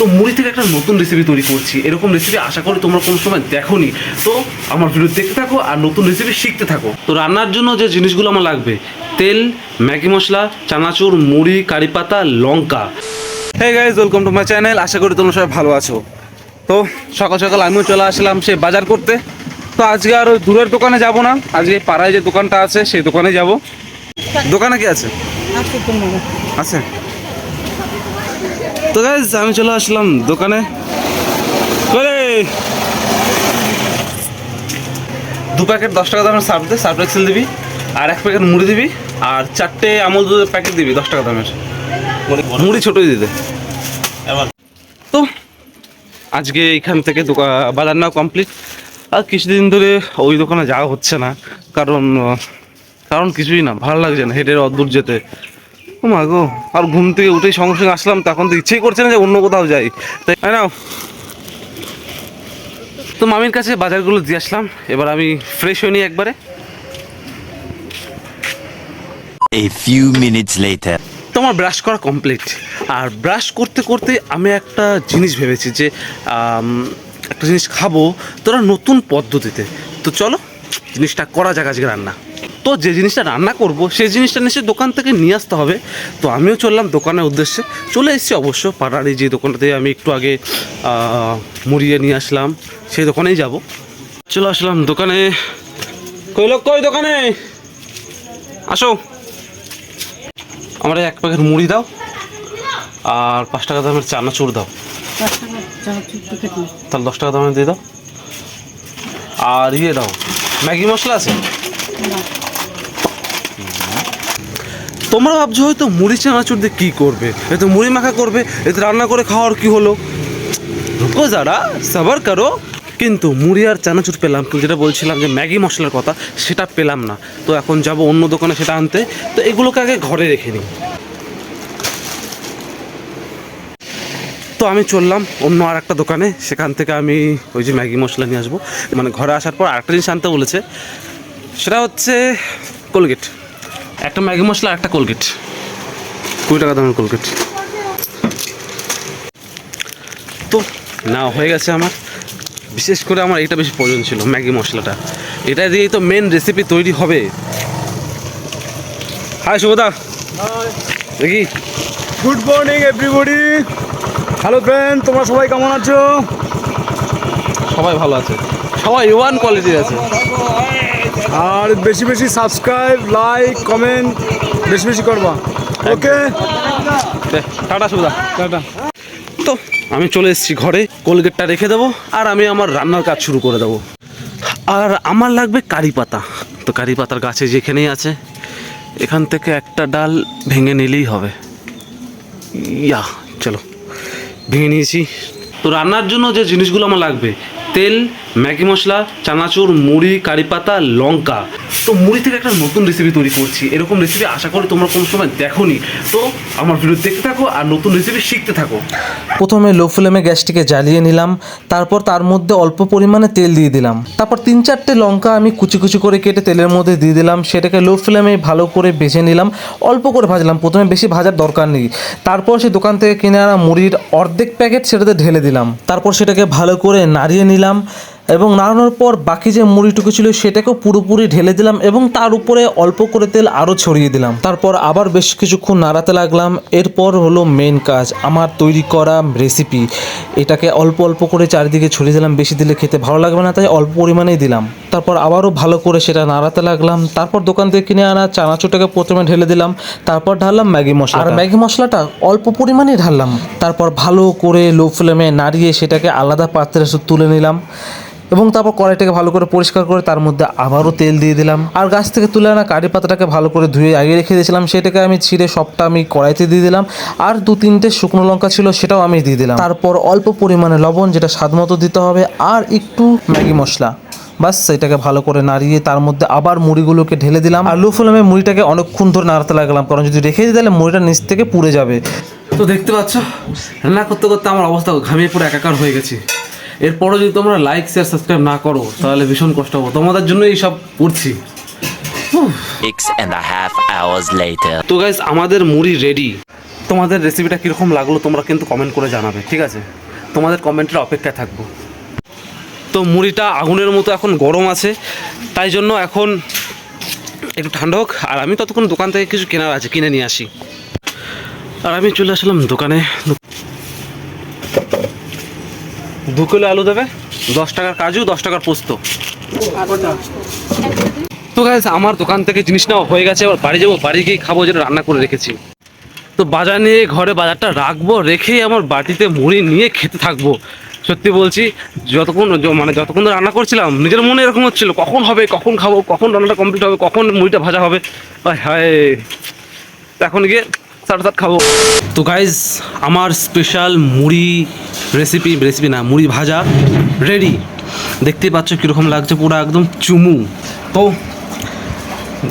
তো মুড়ি থেকে একটা নতুন রেসিপি তৈরি করছি। এরকম রেসিপি আশা করি তোমরা কোনো সময় দেখোনি। তো আমার ভিডিও দেখতে থাকো আর নতুন রেসিপি শিখতে থাকো। তো রান্নার জন্য যে জিনিসগুলো আমার লাগবে তেল ম্যাগি মশলা চানাচুর মুড়ি কারি পাতা লঙ্কা। হ্যাঁ guys welcome to my channel আশা করি তোমরা সবাই ভালো আছো। তো সকাল সকাল আমিও চলে আসলাম সে বাজার করতে। তো আজকে আর ওই দূরের দোকানে যাব না। আজকে পাড়ায় যে দোকানটা আছে সেই দোকানে যাব। দোকানে কি আছে? আছে? তো গাইজ আমি চলে আসলাম দোকানে। দু প্যাকেট দশ টাকা দামের সার্ফ দে, সার্ফ এক্সেল দিবি, আর এক প্যাকেট মুড়ি দিবি, আর চারটে আমুল দুধের প্যাকেট দিবি, দশ টাকা দামের। মুড়ি ছোটোই দিতে। তো, আজকে এখান থেকে দোকান বাজার নেওয়া কমপ্লিট আর কিছুদিন ধরে ওই দোকানে যাওয়া হচ্ছে না, কারণ কারণ কিছুই না, ভালো লাগছে না হেঁটে অদ্দূর যেতে। ও মা গো আর ঘুম থেকে উঠেই সঙ্গে সঙ্গে আসলাম তখন তো ইচ্ছেই করছে না যে অন্য কোথাও যাই। তাই নাও তো মামির কাছে বাজারগুলো দিয়ে আসলাম এবার আমি ফ্রেশ হয়ে নিই একবারে। A few minutes later. তোমার ব্রাশ করা কমপ্লিট আর ব্রাশ করতে করতে আমি একটা জিনিস ভেবেছি যে একটা জিনিস খাব তোরা নতুন পদ্ধতিতে। তো চলো জিনিসটা করা যাক আজকে রান্না। তো যে জিনিসটা রান্না করব সেই জিনিসটা নিশ্চয়ই দোকান থেকে নিয়ে আসতে হবে। তো আমিও চললাম দোকানের উদ্দেশ্যে। চলে এসেছি অবশ্য পাড়ার এই যে দোকানটাতে আমি একটু আগে মুড়িয়ে নিয়ে আসলাম। সেই দোকানেই যাব। চলে আসলাম দোকানে। কই লোক কই দোকানে? আসো। আমার এক প্যাকেট মুড়ি দাও। আর পাঁচ টাকা দামের চানাচুর দাও। তাহলে দশ টাকা দামের দিয়ে দাও। আর ইয়ে দাও। ম্যাগি মশলা আছে? তোমরা ভাবছ হয়তো মুড়ি চানাচুর দিয়ে কী করবে? এ তো মুড়ি মাখা করবে এতে রান্না করে খাওয়ার কি হলো? রুকো যারা, সাবার করো। কিন্তু মুড়ি আর চানাচুর পেলাম, কিন্তু যেটা বলছিলাম যে ম্যাগি মশলার কথা, সেটা পেলাম না। তো এখন যাব অন্য দোকানে সেটা আনতে। তো এগুলোকে আগে ঘরে রেখে নিই। তো আমি চললাম অন্য আর একটা দোকানে, সেখান থেকে আমি ওই যে ম্যাগি মশলা নিয়ে আসব। মানে ঘরে আসার পর আরেকটা জিনিস আনতে বলেছে, সেটা হচ্ছে কোলগেট। একটা ম্যাগি মশলা একটা কোলগেট। কুড়ি টাকা দামের কোলগেট। তো না হয়ে গেছে আমার। বিশেষ করে আমার এটা বেশি প্রয়োজন ছিল ম্যাগি মশলাটা। এটা দিয়েই তো মেন রেসিপি তৈরি হবে। হাই শুভদা দেখি। Good morning everybody hello friend তোমরা সবাই কেমন আছো? সবাই ভালো আছে। সবাই ওয়ান কোয়ালিটির আছে। আর বেশি বেশি সাবস্ক্রাইব লাইক কমেন্ট বেশি বেশি করবা। Okay tata Shubhoda tata. তো আমি চলে এসেছি ঘরে কোলগেটটা রেখে দেবো আর আমি আমার রান্নার কাজ শুরু করে দেবো। আর আমার লাগবে কারি পাতা। তো কারি পাতার গাছে যেখানেই আছে এখান থেকে একটা ডাল ভেঙে নিলেই হবে। ইয়া চলো ভেঙে নিয়েছি। তো রান্নার জন্য যে জিনিসগুলো আমার লাগবে তেল ম্যাগি মশলা চানাচুর মুড়ি কারিপাতা লঙ্কা। তো মুড়ি থেকে একটা নতুন রেসিপি তৈরি করছি। এরকম রেসিপি আশা করি তোমরা কোনো সময় দেখোনি। তো আমার ভিডিও দেখতে থাকো আর নতুন রেসিপি শিখতে থাকো। প্রথমে লো ফ্লেমে গ্যাসটিকে জ্বালিয়ে নিলাম, তারপর তার মধ্যে অল্প পরিমাণে তেল দিয়ে দিলাম। তারপর তিন চারটে লঙ্কা আমি কুচি কুচি করে কেটে তেলের মধ্যে দিয়ে দিলাম, সেটাকে লো ফ্লেমে ভালো করে ভেজে নিলাম, অল্প করে ভাজলাম, প্রথমে বেশি ভাজার দরকার নেই। তারপর সেই দোকান থেকে কিনে আনা মুড়ির অর্ধেক প্যাকেট সেটাতে ঢেলে দিলাম। তারপর সেটাকে ভালো করে নাড়িয়ে নিলাম এবং নাড়ানোর পর বাকি যে মুড়িটুকু ছিল সেটাকেও পুরোপুরি ঢেলে দিলাম এবং তার উপরে অল্প করে তেল আরও ছড়িয়ে দিলাম। তারপর আবার বেশ কিছুক্ষণ নাড়াতে লাগলাম। এরপর হলো মেন কাজ, আমার তৈরি করা রেসিপি এটাকে অল্প অল্প করে চারিদিকে ছড়িয়ে দিলাম, বেশি দিলে খেতে ভালো লাগবে না, তাই অল্প পরিমাণেই দিলাম। তারপর আবারও ভালো করে সেটা নাড়াতে লাগলাম। তারপর দোকান থেকে কিনে আনা চানাচুরটাকে প্রথমে ঢেলে দিলাম। তারপর ঢাললাম ম্যাগি মশলা আর ম্যাগি মশলাটা অল্প পরিমাণেই ঢাললাম। তারপর ভালো করে লো ফ্লেমে নাড়িয়ে সেটাকে আলাদা পাত্রে তুলে নিলাম। এবং তারপর কড়াইটাকে ভালো করে পরিষ্কার করে তার মধ্যে আবারও তেল দিয়ে দিলাম। আর গাছ থেকে তুলে আনা কারি পাতাটাকে ভালো করে ধুয়ে আগে রেখে দিয়েছিলাম, সেটাকে আমি ছিঁড়ে সবটা আমি কড়াইতে দিয়ে দিলাম। আর দু তিনটে শুকনো লঙ্কা ছিল সেটাও আমি দিয়ে দিলাম। তারপর অল্প পরিমাণে লবণ, যেটা স্বাদ মতো দিতে হবে, আর একটু ম্যাগি মশলা। বাস সেটাকে ভালো করে নাড়িয়ে তার মধ্যে আবার মুড়িগুলোকে ঢেলে দিলাম। আর লো ফ্লেমে মুড়িটাকে অনেকক্ষণ ধরে নাড়াতে লাগলাম, কারণ যদি রেখে দিই তাহলে মুড়িটা নিচ থেকে পুড়ে যাবে। তো দেখতে পাচ্ছ, রান্না করতে করতে আমার অবস্থা ঘামিয়ে পুরো একাকার হয়ে গেছি। এরপরও যদি তোমরা লাইক শেয়ার সাবস্ক্রাইব না করো তাহলে ভীষণ কষ্ট হব। তোমাদের জন্য এই সব করছি. তো গাইজ আমাদের মুড়ি রেডি তোমাদের রেসিপিটা কীরকম লাগল তোমরা কিন্তু কমেন্ট করে জানাবে ঠিক আছে? তোমাদের কমেন্টের অপেক্ষায় থাকব। তো মুড়িটা আগুনের মতো এখন গরম আছে তাই জন্য এখন একটু ঠান্ডা হোক আর আমি ততক্ষণ দোকান থেকে কিছু কেনার আছে কিনে নিয়ে আসি। আর আমি চলে আসলাম দোকানে। দু কিলো আলু দেবে, দশ টাকার কাজু, দশ টাকার পোস্ত। তো গাইজ আমার দোকান থেকে জিনিস নেওয়া হয়ে গেছে, এবার বাড়ি যাব, বাড়ি গিয়ে খাব, যেটা রান্না করে রেখেছি। তো বাজার নিয়ে, ঘরে বাজারটা রাখব, রেখেই আমার বাটিতে মুড়ি নিয়ে খেতে থাকব। সত্যি বলছি, যতক্ষণ মানে যতক্ষণ রান্না করছিলাম, নিজের মনে এরকম হচ্ছিল, কখন হবে, কখন খাব, কখন রান্নাটা কমপ্লিট হবে, কখন মুড়িটা ভাজা হবে? হায়। এখন গিয়ে সাড়ে সাত খাব। তো গাইজ আমার স্পেশাল মুড়ি রেসিপি রেসিপি না মুড়ি ভাজা রেডি দেখতেই পাচ্ছ কীরকম লাগছে পুরো একদম চুমু। তো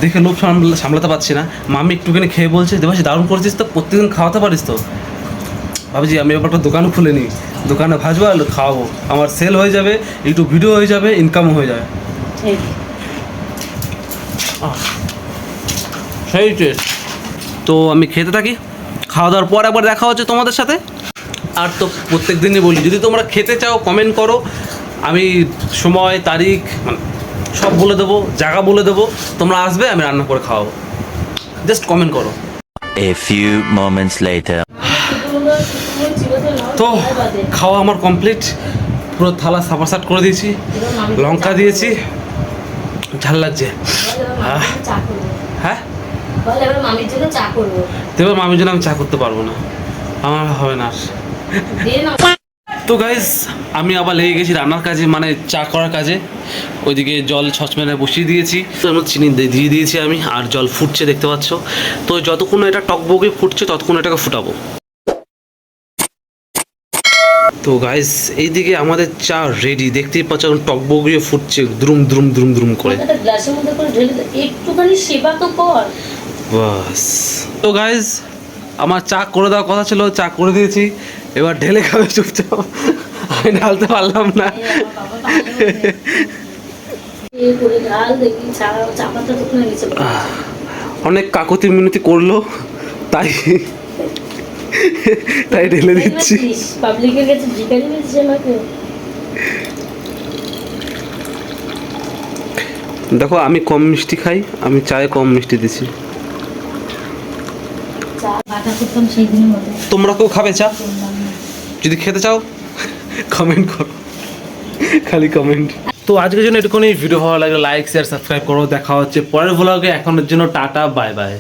দেখে লোভ সামলা- সামলাতে পারছি না। মামি একটুখানি খেয়ে বলছে দেবাসী দারুণ করেছিস তো প্রত্যেকদিন খাওয়াতে পারিস তো? ভাবছি আমি এবার একটা দোকানও খুলে নিই। দোকানে ভাজবো আর খাওয়াবো। আমার সেল হয়ে যাবে একটু ভিডিও হয়ে যাবে ইনকামও হয়ে যাবে। সেই টেস্ট তো আমি খেতে থাকি। খাওয়া দাওয়ার পর একবার দেখা হচ্ছে তোমাদের সাথে। আর তো প্রত্যেক দিনই বলি যদি তোমরা খেতে চাও কমেন্ট করো। আমি সময় তারিখ মানে সব বলে দেবো জায়গা বলে দেবো। তোমরা আসবে আমি রান্না করে খাওয়াবো। জাস্ট কমেন্ট করো। A few moments later. তো খাওয়া আমার কমপ্লিট পুরো থালা সাপাসাট করে দিয়েছি লঙ্কা দিয়েছি। ঝাল লাগছে। হ্যাঁ? বল এবার মামির জন্য চা করব। তো এবার মামির জন্য আমি চা করতে পারব না। আমার হবে না। তো গাইজ আমি আবার লেগে গেছি রান্নার কাজে মানে চা করার কাজে। ওইদিকে জল সসপ্যানে বসিয়ে দিয়েছি। তো এর চিনি দিয়ে- দিয়ে দিয়েছি আমি আর জল ফুটছে দেখতে পাচ্ছ। তো যতক্ষণ এটা টকবগে ফুটছে ততক্ষণ এটাকে ফুটাবো। তো গাইজ এইদিকে আমাদের চা রেডি দেখতেই পাচ্ছ এখন টকবগিয়ে ফুটছে দ্রুম দ্রুম দ্রুম দ্রুম করে। একটুখানি সেবা তো কর। বাস। তো গাইজ আমার চা করে দেওয়ার কথা ছিল, চা করে দিয়েছি। এবার ঢেলে খাবে চুপচাপ। আমি ঢালতে পারলাম না। অনেক কাকতি মিনতি করল, তাই তাই ঢেলে দিচ্ছি। দেখো, আমি কম মিষ্টি খাই, আমি চায়ে কম মিষ্টি দিছি চা বাটা করতাম সেই দিনের মতো তোমরা কেউ খাবে চা? যদি খেতে চাও কমেন্ট করো। খালি কমেন্ট তো আজকের জন্য এটুকুনি। ভিডিও ভালো লাগলে লাইক শেয়ার সাবস্ক্রাইব করো। দেখা হচ্ছে পরের ভ্লগে এখনের জন্য টাটা বাই বাই